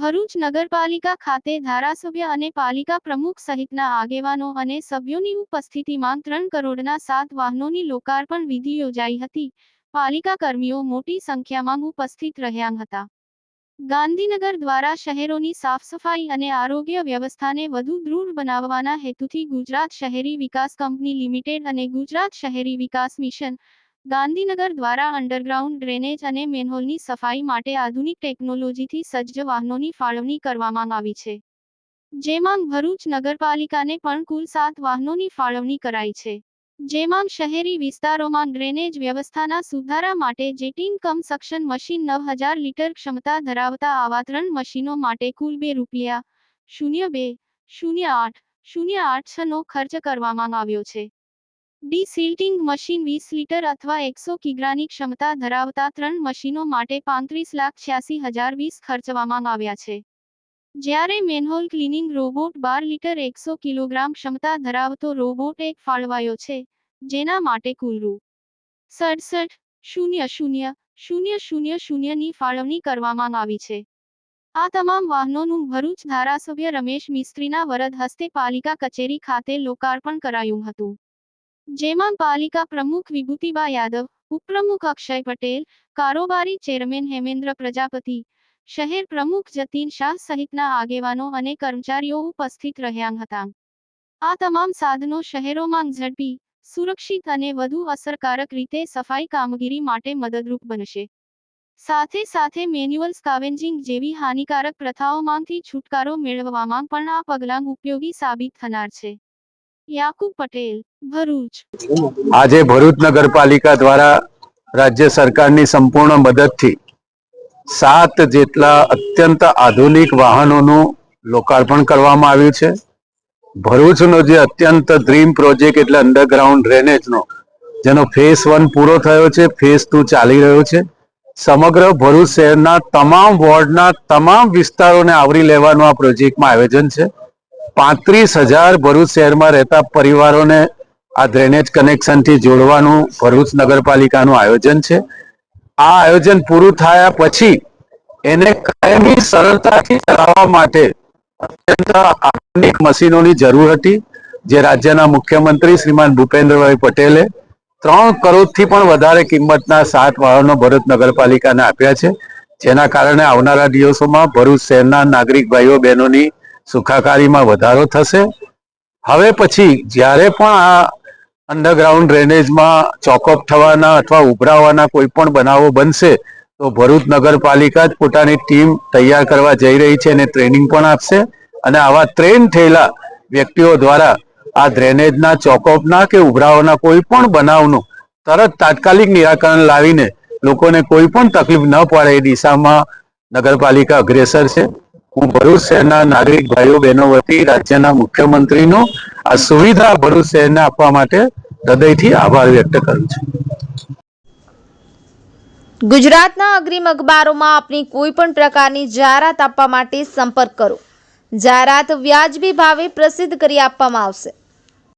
ભરૂચ નગરપાલિકા ખાતે ધારાસભ્ય અને પાલિકા પ્રમુખ સહિતના આગેવાનો અને સભ્યોની ઉપસ્થિતિમાં ત્રણ કરોડના સાત વાહનોની લોકાર્પણ વિધિ યોજાઈ હતી. પાલિકા કર્મીઓ મોટી સંખ્યામાં ઉપસ્થિત રહ્યા હતા. ગાંધીનગર દ્વારા શહેરોની સાફસફાઈ અને આરોગ્ય વ્યવસ્થાને વધુ દૃઢ બનાવવાના હેતુથી ગુજરાત શહેરી વિકાસ કંપની લિમિટેડ અને ગુજરાત શહેરી વિકાસ મિશન ગાંધીનગર દ્વારા અંડરગ્રાઉન્ડ ડ્રેનેજ અને મેનહોલની સફાઈ માટે આધુનિક ટેકનોલોજીથી સજ્જ વાહનોની ફાળવણી કરવામાં આવી છે. જેમાં ભરૂચ નગરપાલિકાને પણ કુલ સાત વાહનોની ફાળવણી કરાઈ છે. જેમાં શહેરી વિસ્તારોમાં ડ્રેનેજ વ્યવસ્થાના સુધારા માટે જેટીન કમ સક્શન મશીન નવ હજાર લીટર ક્ષમતા ધરાવતા આવા ત્રણ મશીનો માટે કુલ બે રૂપિયા શૂન્ય બે, શૂન્ય આઠ શૂન્ય આઠ છનો ખર્ચ કરવામાં આવ્યો છે. ડી સિલ્ટિંગ મશીન વીસ લીટર અથવા એકસો કિગ્રાની ક્ષમતા ધરાવતા ત્રણ મશીનો માટે પાંત્રીસ લાખ છ્યાસી હજાર વીસ ખર્ચવામાં આવ્યા છે. જ્યારે મેનહોલ ક્લિનિંગ રોબોટ બાર લીટર એકસો કિલોગ્રામ ક્ષમતા ધરાવતો રોબોટ એક ફાળવાયો છે, જેના માટે કુલ રૂ. સડસઠ, શૂન્ય શૂન્ય શૂન્ય શૂન્ય શૂન્યની ફાળવણી કરવામાં આવી છે. આ તમામ વાહનોનું ભરૂચ ધારાસભ્ય રમેશ મિસ્ત્રીના વરદ હસ્તે પાલિકા કચેરી ખાતે લોકાર્પણ કરાયું હતું. જેમાં પાલિકા પ્રમુખ વિભૂતિબા યાદવ, ઉપપ્રમુખ અક્ષય પટેલ, કારોબારી ચેરમેન હેમેન્દ્ર પ્રજાપતિ, શહેર પ્રમુખ જતીન શાહ સહિતના આગેવાનો અને કર્મચારીઓ ઉપસ્થિત રહ્યા હતા. આ તમામ સાધનો શહેરોમાં ઝડપી, સુરક્ષિત અને વધુ અસરકારક રીતે સફાઈ કામગીરી માટે મદદરૂપ બનશે. સાથે સાથે મેન્યુઅલ સ્કાવેન્જિંગ જેવી હાનિકારક પ્રથાઓમાંથી છુટકારો મેળવવામાં પણ આ પગલાં ઉપયોગી સાબિત થનાર છે. યાકુબ પટેલ, ભરૂચ. આજે ભરૂચ નગરપાલિકા દ્વારા રાજ્ય સરકારની સંપૂર્ણ મદદથી સાત જેટલા અત્યંત આધુનિક વાહનોનું લોકાર્પણ કરવામાં આવ્યું છે. ભરૂચનો જે અત્યંત ડ્રીમ પ્રોજેક્ટ એટલે અંડરગ્રાઉન્ડ ડ્રેનેજનો જેનો ફેસ વન પૂરો થયો છે ફેસ ટુ ચાલી રહ્યો છે. સમગ્ર ભરૂચ શહેરના તમામ વોર્ડના તમામ વિસ્તારોને આવરી લેવાનું આ પ્રોજેક્ટમાં આયોજન છે. પાંત્રીસ હજાર ભરૂચ શહેરમાં રહેતા પરિવારોને આ ડ્રેનેજ કનેક્શનથી જોડવાનું ભરૂચ નગરપાલિકાનું આયોજન છે. આ આયોજન પૂરું થયા પછી એને કાયમી સરળતાથી ચલાવવા માટે અત્યંત આધુનિક મશીનોની જરૂર હતી, જે રાજ્યના મુખ્યમંત્રી શ્રીમાન ભૂપેન્દ્રભાઈ પટેલે ત્રણ કરોડથી પણ વધારે કિંમતના સાત વાહનો ભરૂચ નગરપાલિકાને આપ્યા છે. જેના કારણે આવનારા દિવસોમાં ભરૂચ શહેરના નાગરિક ભાઈઓ બહેનોની સુખાકારીમાં વધારો થશે. હવે પછી જ્યારે પણ આ અંડરગ્રાઉન્ડ ડ્રેનેજમાં ચોકઅપ થવાના અથવા ઉભરાવાના કોઈ પણ બનાવો બનશે, તો ભરૂચ નગરપાલિકા જ પોતાની ટીમ તૈયાર કરવા જઈ રહી છે અને ટ્રેનિંગ પણ આપશે. અને આવા ટ્રેન થયેલા વ્યક્તિઓ દ્વારા આ ડ્રેનેજના ચોકઅપના કે ઉભરાવાના કોઈ પણ બનાવનું તરત તાત્કાલિક નિરાકરણ લાવીને લોકોને કોઈ પણ તકલીફ ન પડે એ દિશામાં નગરપાલિકા અગ્રેસર છે. હું ભરૂચ શહેરના નાગરિક ભાઈઓ, બહેનો વતી રાજ્યના મુખ્યમંત્રીનો આ સુવિધા ભરૂચ શહેરને આપવા માટે હૃદયથી આભાર વ્યક્ત કરું છું. ગુજરાતના અગ્રીમ અખબારોમાં આપની કોઈ પણ પ્રકારની જાહેરાત આપવા માટે સંપર્ક કરો. જાહેરાત વ્યાજબી ભાવે પ્રસિદ્ધ કરી આપવામાં આવશે.